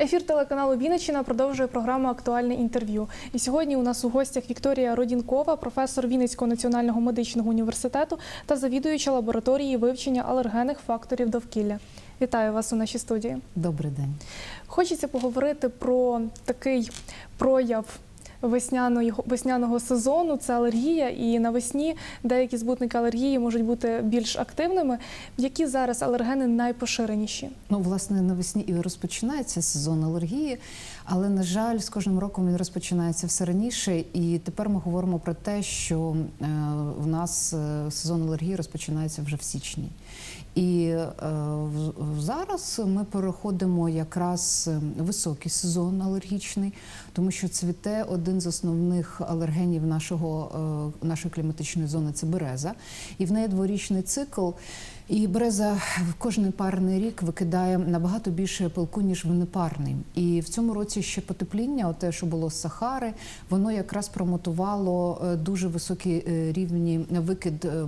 Ефір телеканалу Вінниччина продовжує програму Актуальне інтерв'ю. І сьогодні у нас у гостях Вікторія Родінкова, професор Вінницького національного медичного університету та завідуюча лабораторії вивчення алергенних факторів довкілля. Вітаю вас у нашій студії. Добрий день. Хочеться поговорити про такий прояв весняного, весняного сезону. Це алергія, і навесні деякі збутники алергії можуть бути більш активними. Які зараз алергени найпоширеніші? Ну, власне, навесні і розпочинається сезон алергії, але на жаль, з кожним роком він розпочинається все раніше. І тепер ми говоримо про те, що е, в нас е, сезон алергії розпочинається вже в січні. І е, зараз ми переходимо якраз високий сезон алергічний, тому що цвіте один з основних алергенів нашого, нашої кліматичної зони це береза. І в неї дворічний цикл. І береза в кожний парний рік викидає набагато більше пилку, ніж в непарний. І в цьому році ще потепління, те, що було з Сахари, воно якраз промотувало е, дуже високі е, рівні викид, е,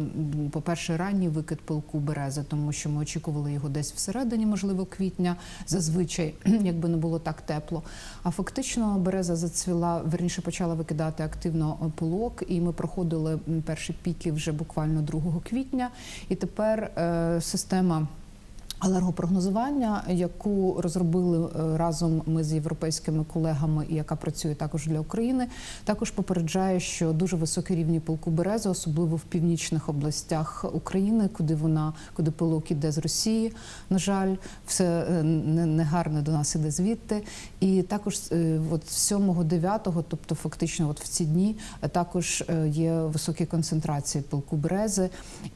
по-перше, ранній викид пилку берези, тому що ми очікували його десь всередині, можливо, квітня, зазвичай, якби не було так тепло. А фактично береза зацвіла, верніше почала викидати активно пилок, і ми проходили перші піки вже буквально 2 квітня. І тепер система. Алергопрогнозування, яку розробили е, разом ми з європейськими колегами, і яка працює також для України, також попереджає, що дуже високі рівні пилку берези, особливо в північних областях України, куди вона, куди пилок іде з Росії. На жаль, все е, не, не гарне до нас іде звідти. І також е, от 7-9, тобто фактично, от в ці дні також є високі концентрації пилку берези.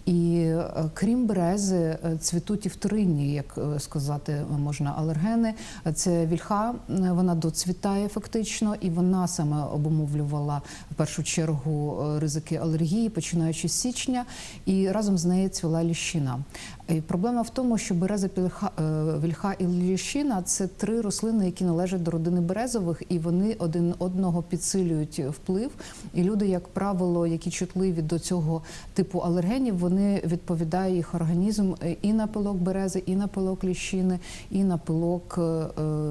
І крім берези, цвітуть і вторинні, як е, сказати можна, алергени. Це вільха, е, вона доцвітає фактично, і вона саме обумовлювала в першу чергу е, ризики алергії, починаючи з січня, і разом з нею цвіла ліщина. Проблема в тому, що береза, пільха, е, вільха і ліщина це три рослини, які належать до родини березових, і вони один одного підсилюють вплив. І люди, як правило, які чутливі до цього типу алергенів, вони відповідає їх організм е, і на пилок берези, і на пилок ліщини, і на пилок е,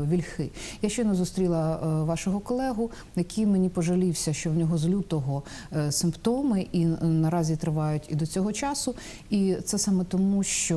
вільхи. Я щойно зустріла вашого колегу, який мені пожалівся, що в нього з лютого симптоми і наразі тривають і до цього часу. І це саме тому, що е,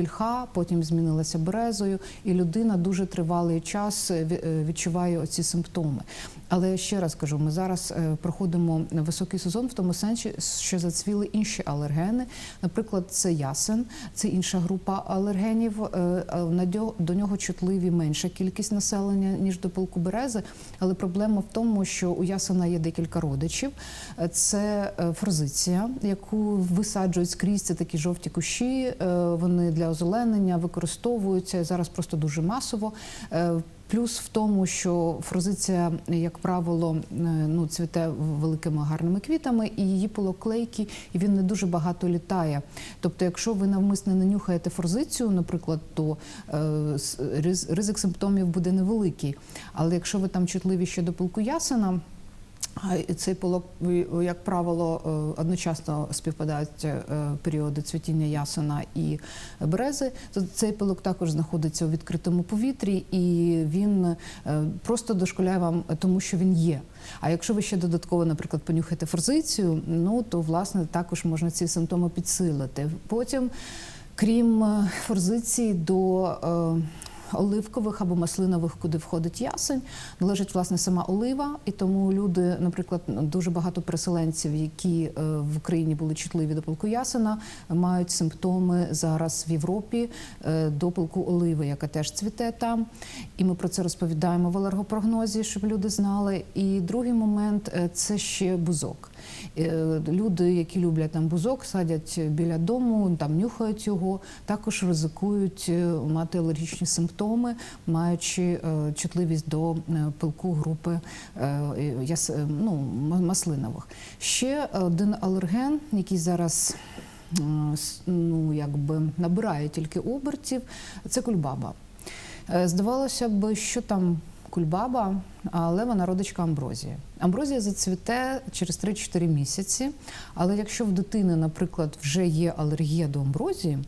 вільха потім змінилася березою, і людина дуже тривалий час е, е, відчуває оці симптоми. Але ще раз кажу, ми зараз е, проходимо високий сезон в тому сенсі, що зацвіли інші алергени. Наприклад, це ясен, це інша група алергенів. Е, До нього чутливі менша кількість населення ніж до пилку берези. Але проблема в тому, що у ясена є декілька родичів. Е, Це форзиція, яку висаджують скрізь. Це такі жовті кущі. Вони для озеленення використовуються зараз просто дуже масово. Плюс в тому, що фрозиція, як правило, е, ну цвіте великими гарними квітами, і її полоклейкі, і він не дуже багато літає. Тобто, якщо ви навмисне не нюхаєте форзицію, наприклад, то е, риз- ризик симптомів буде невеликий. Але якщо ви там чутливі ще до пилку ясена, цей пилок, ви- як правило, е, одночасно співпадають е, періоди цвітіння ясена і берези. Цей пилок також знаходиться у відкритому повітрі, і він е, просто дошкуляє вам, тому що він є. А якщо ви ще додатково, наприклад, понюхаєте форзицію, ну то власне також можна ці симптоми підсилити. Потім, крім форзиції, до оливкових або маслинових, куди входить ясень, належить власне сама олива, і тому люди, наприклад, дуже багато переселенців, які е, в Україні були чутливі до пилку ясена, мають симптоми зараз в Європі е, до пилку оливи, яка теж цвіте там. І ми про це розповідаємо в алергопрогнозі, щоб люди знали. І другий момент е, це ще бузок. Люди, які люблять там бузок, садять біля дому, там нюхають його, також ризикують мати алергічні симптоми, маючи е, чутливість до е, пилку групи е, ну, маслинових. Ще один алерген, який зараз ну, якби набирає тільки обертів, це кульбаба. Здавалося б, що там кульбаба, але вона родичка амброзії. Амброзія зацвіте через 3-4 місяці. Але якщо в дитини, наприклад, вже є алергія до амброзії,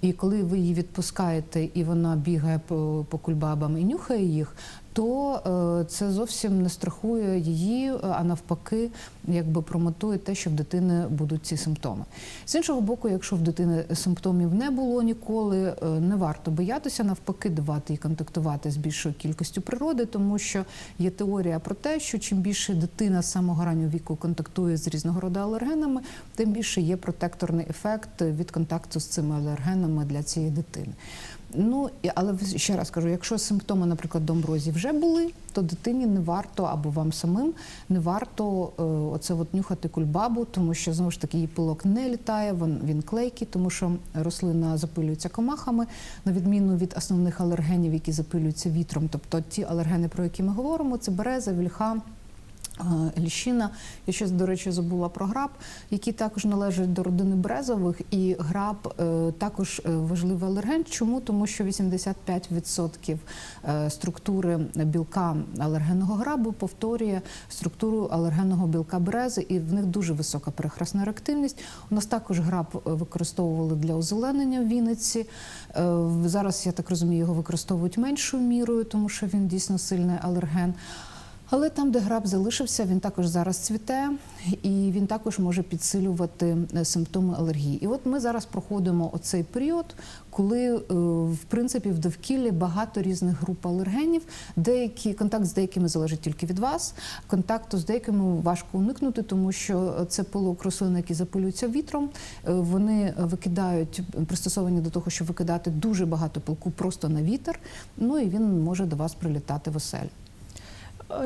І коли ви її відпускаєте, і вона бігає по, по кульбабам і нюхає їх, то е, це зовсім не страхує її, е, а навпаки, якби промотує те, що в дитини будуть ці симптоми. З іншого боку, якщо в дитини симптомів не було ніколи, е, не варто боятися, навпаки, давати і контактувати з більшою кількістю природи, тому що є теорія про те, що чим більше дитина з самого раннього віку контактує з різного роду алергенами, тим більше є протекторний ефект від контакту з цими алергенами для цієї дитини. Ну але ще раз кажу, якщо симптоми, наприклад, домброзі вже були, то дитині не варто або вам самим не варто е, оце от нюхати кульбабу, тому що знову ж таки її пилок не літає, він, він клейкий, тому що рослина запилюється комахами, на відміну від основних алергенів, які запилюються вітром. Тобто ті алергени, про які ми говоримо, це береза, вільха. Е, Ліщина, я ще, до речі, забула про граб, які також належать до родини березових, і граб е, також е, важливий алерген. Чому? Тому що 85% е, структури білка алергенного грабу повторює структуру алергенного білка берези, і в них дуже висока перехресна реактивність. У нас також граб використовували для озеленення в Вінниці. Зараз я так розумію, його використовують меншою мірою, тому що він дійсно сильний алерген. Але там, де граб залишився, він також зараз цвіте, і він також може підсилювати е, симптоми алергії. І от ми зараз проходимо оцей період, коли е, в принципі в довкіллі багато різних груп алергенів. Деякі контакт з деякими залежить тільки від вас. Контакту з деякими важко уникнути, тому що це пилок рослин, які запилюються вітром. Е, Вони викидають пристосовані до того, щоб викидати дуже багато пилку просто на вітер. Ну і він може до вас прилітати в оселі.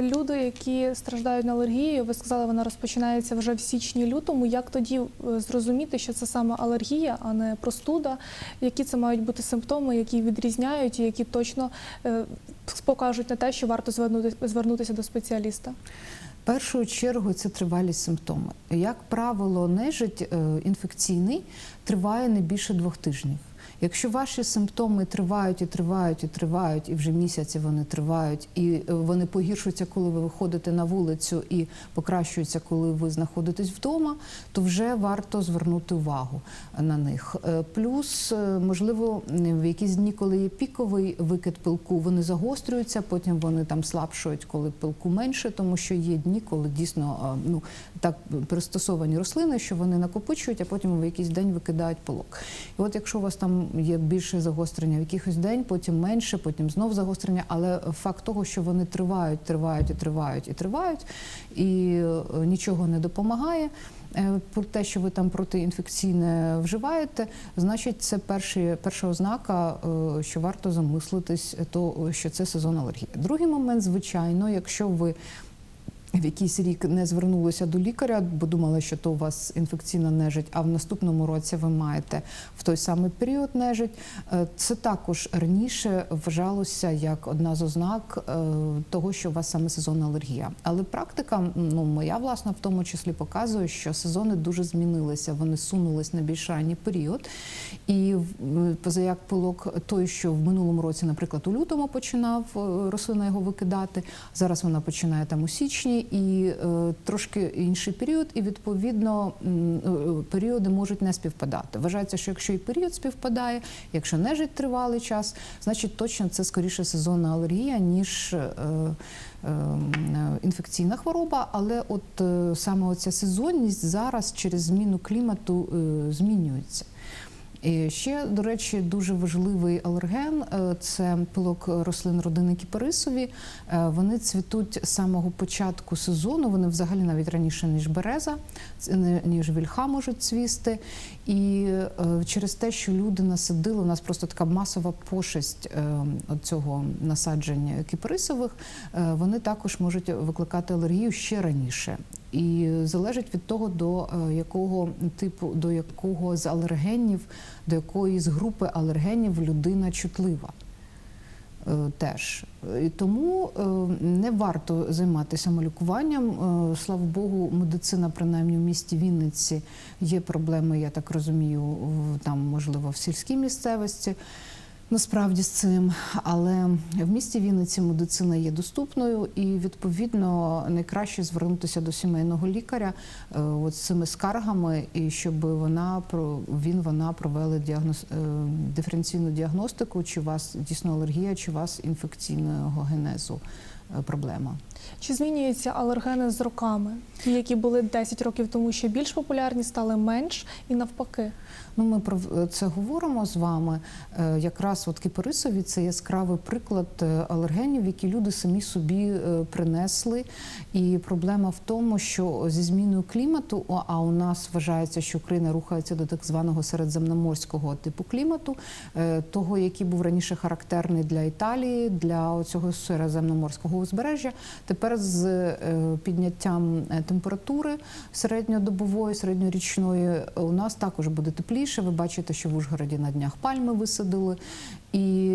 Люди, які страждають на алергію, ви сказали, вона розпочинається вже в січні-лютому. Як тоді е, зрозуміти, що це саме алергія, а не простуда? Які це мають бути симптоми, які відрізняють і які точно е, покажуть на те, що варто звернутися до спеціаліста? В першу чергу це тривалість симптоми. Як правило, нежить е, інфекційний триває не більше двох тижнів. Якщо ваші симптоми тривають і тривають і тривають, і вже місяці вони тривають, і е, вони погіршуються, коли ви виходите на вулицю, і покращуються, коли ви знаходитесь вдома, то вже варто звернути увагу на них. Е, Плюс, е, можливо, в якісь дні, коли є піковий викид пилку, вони загострюються, потім вони там слабшують, коли пилку менше, тому що є дні, коли дійсно ну так пристосовані рослини, що вони накопичують, а потім в якийсь день викидають пилок. І от якщо у вас там є більше загострення в якихось день, потім менше, потім знов загострення, але факт того, що вони тривають, тривають і тривають і тривають, і е, нічого не допомагає. е, Про те, що ви там протиінфекційне вживаєте, значить, це перші, перша ознака, е, що варто замислитись, то що це сезон алергії. Другий момент, звичайно, якщо ви в якийсь рік не звернулися до лікаря, бо думали, що то у вас інфекційна нежить, а в наступному році ви маєте в той самий період нежить. Е, Це також раніше вважалося як одна з ознак е, того, що у вас саме сезонна алергія. Але практика, ну моя власна, в тому числі показує, що сезони дуже змінилися. Вони сунулись на більш ранній період. І позаяк пилок той, що в минулому році, наприклад, у лютому починав е, рослина його викидати. Зараз вона починає там у січні і е, трошки інший період, і відповідно е, періоди можуть не співпадати. Вважається, що якщо і період співпадає, якщо нежить тривалий час, значить точно це скоріше сезонна алергія, ніж е, інфекційна хвороба. Але от саме оця сезонність зараз через зміну клімату змінюється. І ще, до речі, дуже важливий алерген е, це пилок рослин родини кіпарисові. Е, Вони цвітуть з самого початку сезону. Вони взагалі навіть раніше ніж береза, ніж вільха можуть цвісти. І е, через те, що люди насадили, у нас просто така масова пошесть цього насадження кіпарисових, е, вони також можуть викликати алергію ще раніше. І залежить від того, до е, якого типу, до якого з алергенів, до якої з групи алергенів людина чутлива. Е, Теж і тому е, не варто займатися самолікуванням. Е, Слава Богу, медицина, принаймні в місті Вінниці, є проблеми, я так розумію, там можливо в сільській місцевості. Насправді з цим, але в місті Вінниці медицина є доступною, і відповідно найкраще звернутися до сімейного лікаря е, от з цими скаргами, і щоб вона про він вона провели діагноз е, диференційну діагностику, чи у вас дійсно алергія, чи у вас інфекційного генезу е, проблема. Чи змінюються алергени з роками? Які були 10 років тому ще більш популярні, стали менш і навпаки. Ну, ми про це говоримо з вами. Е, Якраз от кипарисові це яскравий приклад е, алергенів, які люди самі собі е, принесли. І проблема в тому, що зі зміною клімату, а у нас вважається, що Україна рухається до так званого середземноморського типу клімату, е, того, який був раніше характерний для Італії, для цього середземноморського узбережжя. Тепер з е, підняттям е, температури середньодобової, середньорічної у нас також буде тепліше. Ви бачите, що в Ужгороді на днях пальми висадили. І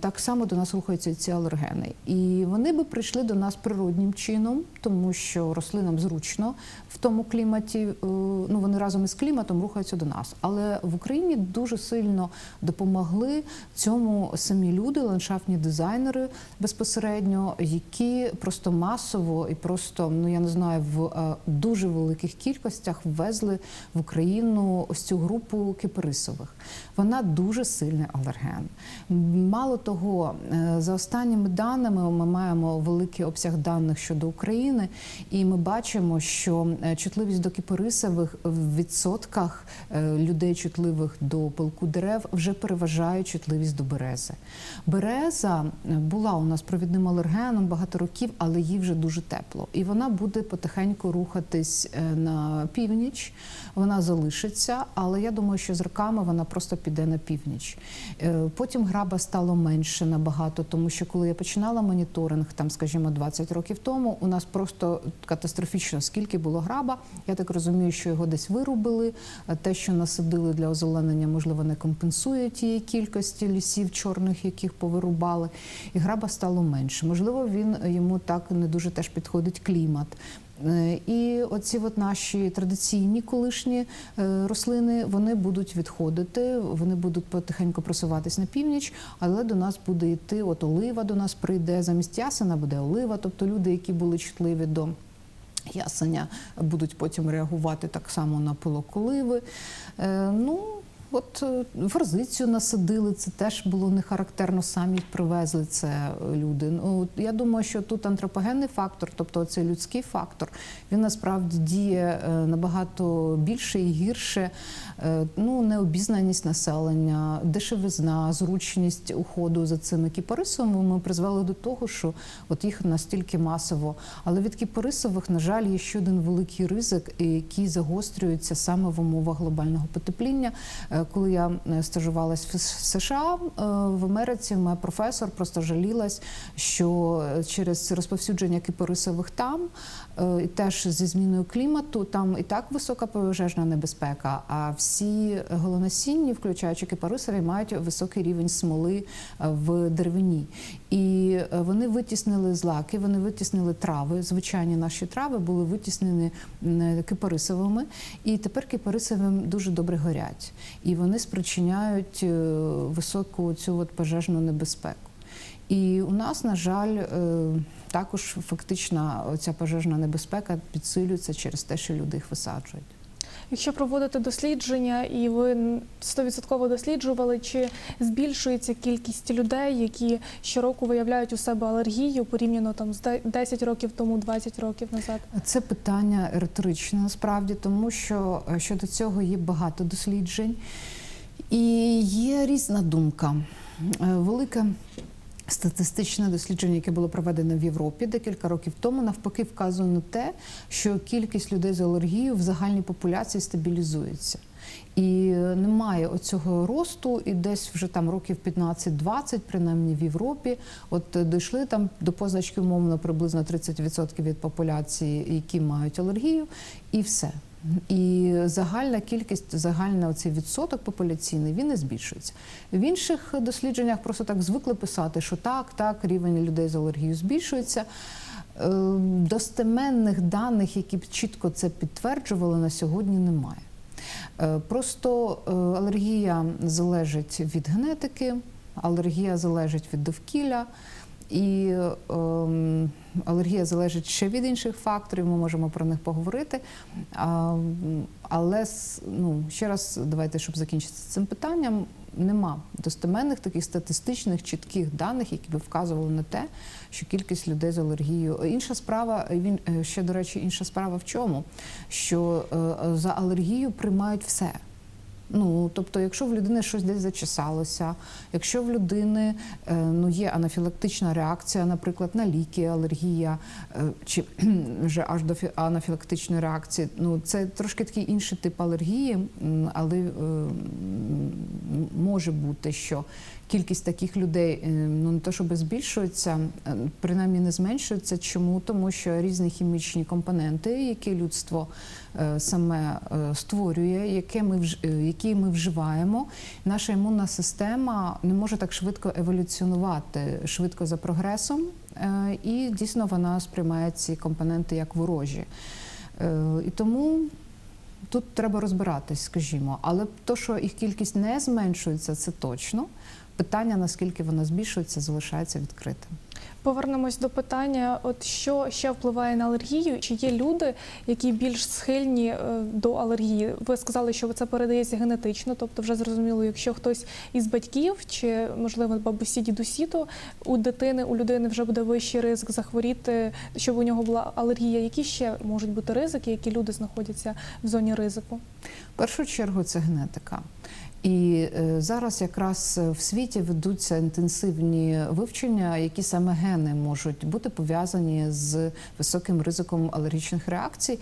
так само до нас рухаються ці алергени. І вони би прийшли до нас природнім чином, тому що рослинам зручно в тому кліматі. е, Ну вони разом із кліматом рухаються до нас. Але в Україні дуже сильно допомогли цьому самі люди, ландшафтні дизайнери безпосередньо, які просто масово і просто ну я не знаю в е, дуже великих кількостях ввезли в Україну ось цю групу кипарисових. Вона дуже сильний алерген. Мало того, е, за останніми даними ми маємо великий обсяг даних щодо України, і ми бачимо, що е, чутливість до кипарисових в відсотках е, людей, чутливих до пилку дерев, вже переважає чутливість до берези. Береза була у нас провідним алергеном багато років, але їй вже дуже тепло, і вона буде потихеньку рухатись на північ. Вона залишиться, але я думаю, що з роками вона просто піде на північ. Е, Потім граба стало менше набагато, тому що коли я починала моніторинг, там, скажімо, 20 років тому, у нас просто катастрофічно скільки було граба. Я так розумію, що його десь вирубили. Е, Те, що насадили для озеленення, можливо, не компенсує тієї кількості лісів чорних, яких повирубали. І граба стало менше. Можливо, він йому так не дуже теж підходить клімат. Е, І оці от наші традиційні колишні е, рослини вони будуть відходити, вони будуть потихеньку просуватись на північ, але до нас буде йти от олива до нас прийде замість ясена буде олива. Тобто люди, які були чутливі до ясеня, будуть потім реагувати так само на пилок оливи. Е, Ну От е, форзицію насадили, це теж було не характерно, самі привезли це е, люди. Ну я думаю, що тут антропогенний фактор, тобто цей людський фактор, він насправді діє е, набагато більше і гірше. Е, Ну, необізнаність населення, дешевизна, зручність уходу за цими кіпарисовими ми призвели до того, що от їх настільки масово. Але від кіпарисових, на жаль, є ще один великий ризик, який загострюється саме в умовах глобального потепління. Коли я е, стажувалась в США е, в Америці, моя професор просто жалілась, що е, через розповсюдження кипарисових там і теж зі зміною клімату, там і так висока пожежна небезпека. А всі голоносінні, включаючи кипарисові, мають високий рівень смоли е, в деревині. І е, вони витіснили злаки, вони витіснили трави. Звичайні наші трави були витіснені кипарисовими, і тепер кипарисовим дуже добре горять. І вони спричиняють е, високу цю от пожежну небезпеку. І у нас, на жаль, е, також фактично ця пожежна небезпека підсилюється через те, що люди їх висаджують. Якщо проводити дослідження, і ви 100% досліджували, чи збільшується кількість людей, які щороку виявляють у себе алергію порівняно там з 10 років тому, 20 років назад? Це питання риторичне насправді, тому що е, щодо цього є багато досліджень і є різна думка. Е, Велике статистичне дослідження, яке було проведено в Європі декілька років тому, навпаки, вказує на те, що кількість людей з алергією в загальній популяції стабілізується. І е, немає оцього росту, і десь вже там років 15-20, принаймні в Європі, от е, дійшли там до позначки умовно приблизно 30% від популяції, які мають алергію, і все. І загальна кількість, загальний оцей відсоток популяційний, він не збільшується. В інших дослідженнях просто так звикли писати, що так, так, рівень людей з алергією збільшується. Е, Достеменних даних, які б чітко це підтверджували, на сьогодні немає. Е, Просто е, алергія залежить від генетики, алергія залежить від довкілля. І ем, алергія залежить ще від інших факторів, ми можемо про них поговорити. А, але ну, ще раз, давайте, щоб закінчити цим питанням, нема достеменних таких статистичних чітких даних, які би вказували на те, що кількість людей з алергією. Інша справа, він е, ще до речі, інша справа в чому? Що е, за алергію приймають все. Ну, тобто, якщо в людини щось десь зачесалося, якщо в людини е, ну, є анафілактична реакція, наприклад, на ліки, алергія, е, чи вже аж до анафілактичної реакції, ну це трошки такий інший тип алергії, але е, може бути, що кількість таких людей ну не то щоб збільшується, принаймні не зменшується. Чому? Тому що різні хімічні компоненти, які людство саме створює, яке ми вж- е, які ми вживаємо, наша імунна система не може так швидко еволюціонувати швидко за прогресом, е, і дійсно вона сприймає ці компоненти як ворожі. Е, І тому тут треба розбиратись, скажімо. Але то, що їх кількість не зменшується, це точно. Питання, наскільки вона збільшується, залишається відкритим. Повернемось до питання: от що ще впливає на алергію? Чи є люди, які більш схильні е, до алергії? Ви сказали, що це передається генетично, тобто вже зрозуміло, якщо хтось із батьків чи можливо бабусі, дідусі, то у дитини, у людини вже буде вищий ризик захворіти, щоб у нього була алергія. Які ще можуть бути ризики, які люди знаходяться в зоні ризику? В першу чергу це генетика. І е, зараз якраз в світі ведуться інтенсивні вивчення, які саме гени можуть бути пов'язані з високим ризиком алергічних реакцій.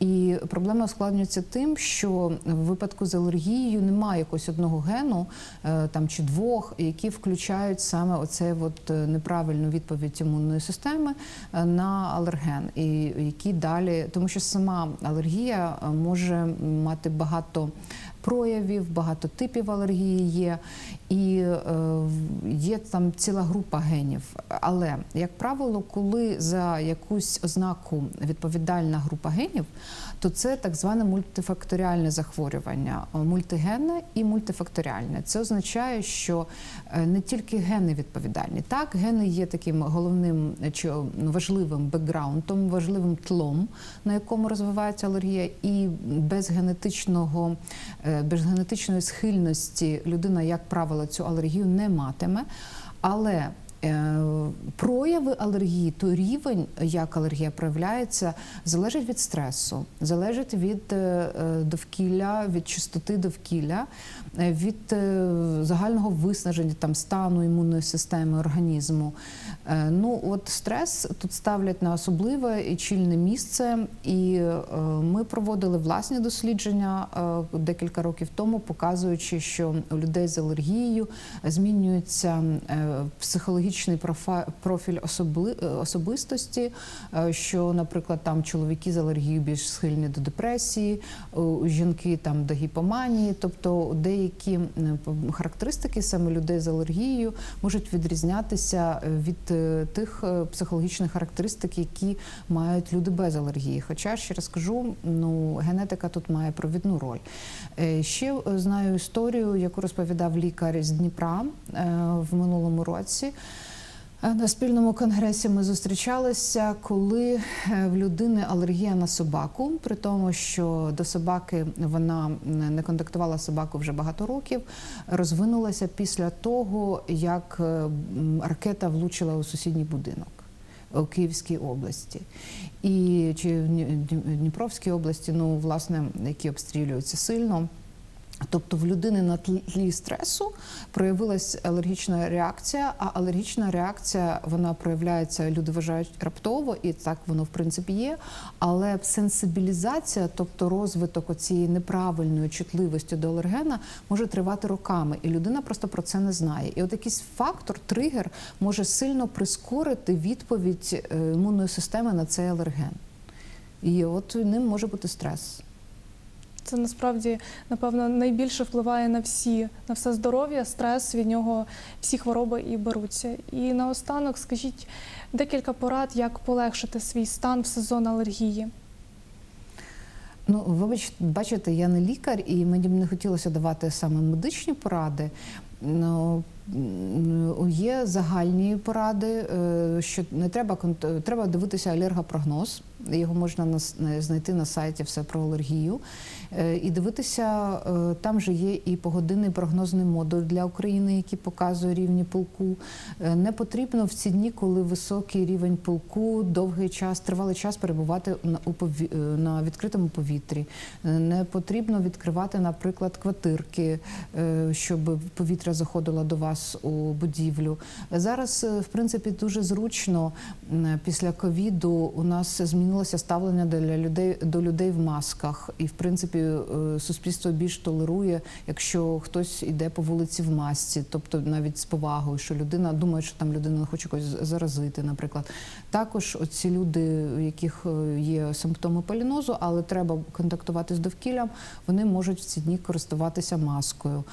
І проблема ускладнюється тим, що в випадку з алергією немає якогось одного гену е, там чи двох, які включають саме оце от е, неправильну відповідь імунної системи е, на алерген, і які далі, тому що сама алергія е, може мати багато проявів, багато типів алергії є, і е, є там ціла група генів. Але, як правило, коли за якусь ознаку відповідальна група генів, то це так зване мультифакторіальне захворювання, мультигенне і мультифакторіальне. Це означає, що е, не тільки гени відповідальні. Так, гени є таким головним чи важливим бекграундом, важливим тлом, на якому розвивається алергія, і без генетичного, е, без генетичної схильності людина, як правило, цю алергію не матиме. Але е, прояви алергії, той рівень, як алергія проявляється, залежить від стресу, залежить від е, е, довкілля, від чистоти довкілля, е, від е, загального виснаження там стану імунної системи організму. Е, Ну от стрес тут ставлять на особливе і чільне місце, і е, ми проводили власні дослідження е, декілька років тому, показуючи, що у людей з алергією змінюється е, психологічний профіль особи- е, особистості, е, що, наприклад, там чоловіки з алергією більш схильні до депресії, жінки там до гіпоманії, тобто деякі характеристики саме людей з алергією можуть відрізнятися е, від е, тих е, психологічних характеристик, які мають люди без алергії. Хоча ще раз кажу, ну генетика тут має провідну роль. Е, Ще е, знаю історію, яку розповідав лікар з Дніпра е, в минулому році. Е, На спільному конгресі ми зустрічалися, коли е, в людини алергія на собаку, при тому, що до собаки вона не контактувала з собакою вже багато років, розвинулася після того, як е, ракета влучила у сусідній будинок. У Київській області і чи в Дні- Дні- Дніпровській області, ну власне, які обстрілюються сильно. Тобто в людини на тлі стресу проявилась алергічна реакція, а алергічна реакція вона проявляється, люди вважають раптово, і так воно в принципі є. Але сенсибілізація, тобто розвиток цієї неправильної чутливості до алергена, може тривати роками, і людина просто про це не знає. І от якийсь фактор, тригер може сильно прискорити відповідь е, імунної системи на цей алерген. І от ним може бути стрес. Це насправді напевно найбільше впливає на всі, на все здоров'я, стрес від нього всі хвороби і беруться. І наостанок скажіть декілька порад, як полегшити свій стан в сезон алергії. Ну, вибач, бачите, я не лікар, і мені б не хотілося давати саме медичні поради. Ну, є загальні поради, е, що не треба треба дивитися алергопрогноз. Його можна знайти на сайті все про алергію. Е, І дивитися, е, там же є і погодинний прогнозний модуль для України, який показує рівні пилку. Е, Не потрібно в ці дні, коли високий рівень пилку, довгий час, тривалий час перебувати на, відкритому повітрі. Не потрібно відкривати, наприклад, квартирки, щоб повітря заходило до вас у будівлю. Зараз, в принципі, дуже зручно після ковіду у нас змінилося ставлення для людей до людей в масках, і в принципі е, суспільство більш толерує, якщо хтось йде по вулиці в масці, тобто навіть з повагою, що людина думає, що там людина хоче когось заразити, наприклад. Також оці люди, у яких е, є симптоми полінозу, але треба контактувати з довкіллям, вони можуть в ці дні користуватися маскою.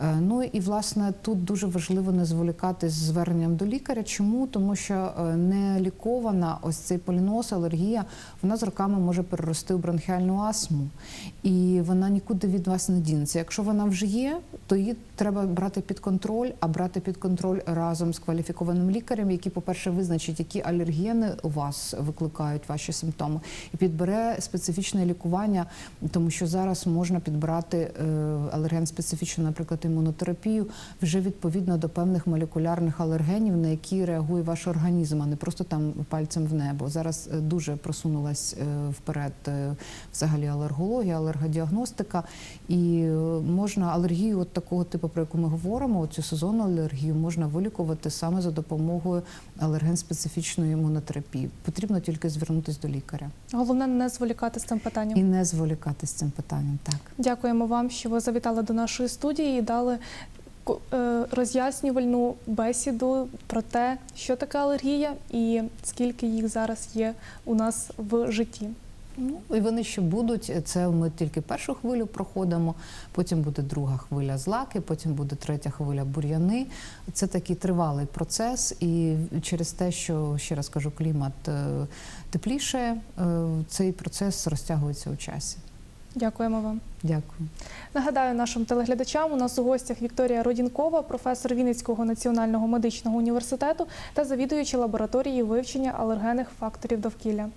Е, Ну і власне тут дуже важливо не зволікати з зверненням до лікаря. Чому? Тому що не лікована ось цей поліноз, алергія, вона з роками може перерости у бронхіальну астму, і вона нікуди від вас не дінеться. Якщо вона вже є, то її треба брати під контроль, а брати під контроль разом з кваліфікованим лікарем, який, по-перше, визначить, які алергени у вас викликають ваші симптоми, і підбере специфічне лікування, тому що зараз можна підбирати е, алерген специфічну, наприклад, імунотерапію, вже відповідно до певних молекулярних алергенів, на які реагує ваш організм, а не просто там пальцем в небо. Зараз е, дуже просунулась е, вперед е, взагалі алергологія, алергодіагностика, і е, можна алергію от такого типу, про яку ми говоримо, цю сезонну алергію можна вилікувати саме за допомогою алерген-специфічної імунотерапії. Потрібно тільки звернутися до лікаря Головне не зволікати з цим питанням. і не зволікати з цим питанням. Так. Дякуємо вам, що ви завітали до нашої студії і дали роз'яснювальну бесіду про те, що таке алергія і скільки їх зараз є у нас в житті. Ну і вони ще будуть. Це ми тільки першу хвилю проходимо. Потім буде друга хвиля злаки, потім буде третя хвиля бур'яни. Це такий тривалий процес, і через те, що ще раз кажу, клімат е, тепліше, е, цей процес розтягується у часі. Дякуємо вам. Дякую. Нагадаю нашим телеглядачам, у нас у гостях Вікторія Родінкова, професор Вінницького національного медичного університету та завідуюча лабораторії вивчення алергенних факторів довкілля.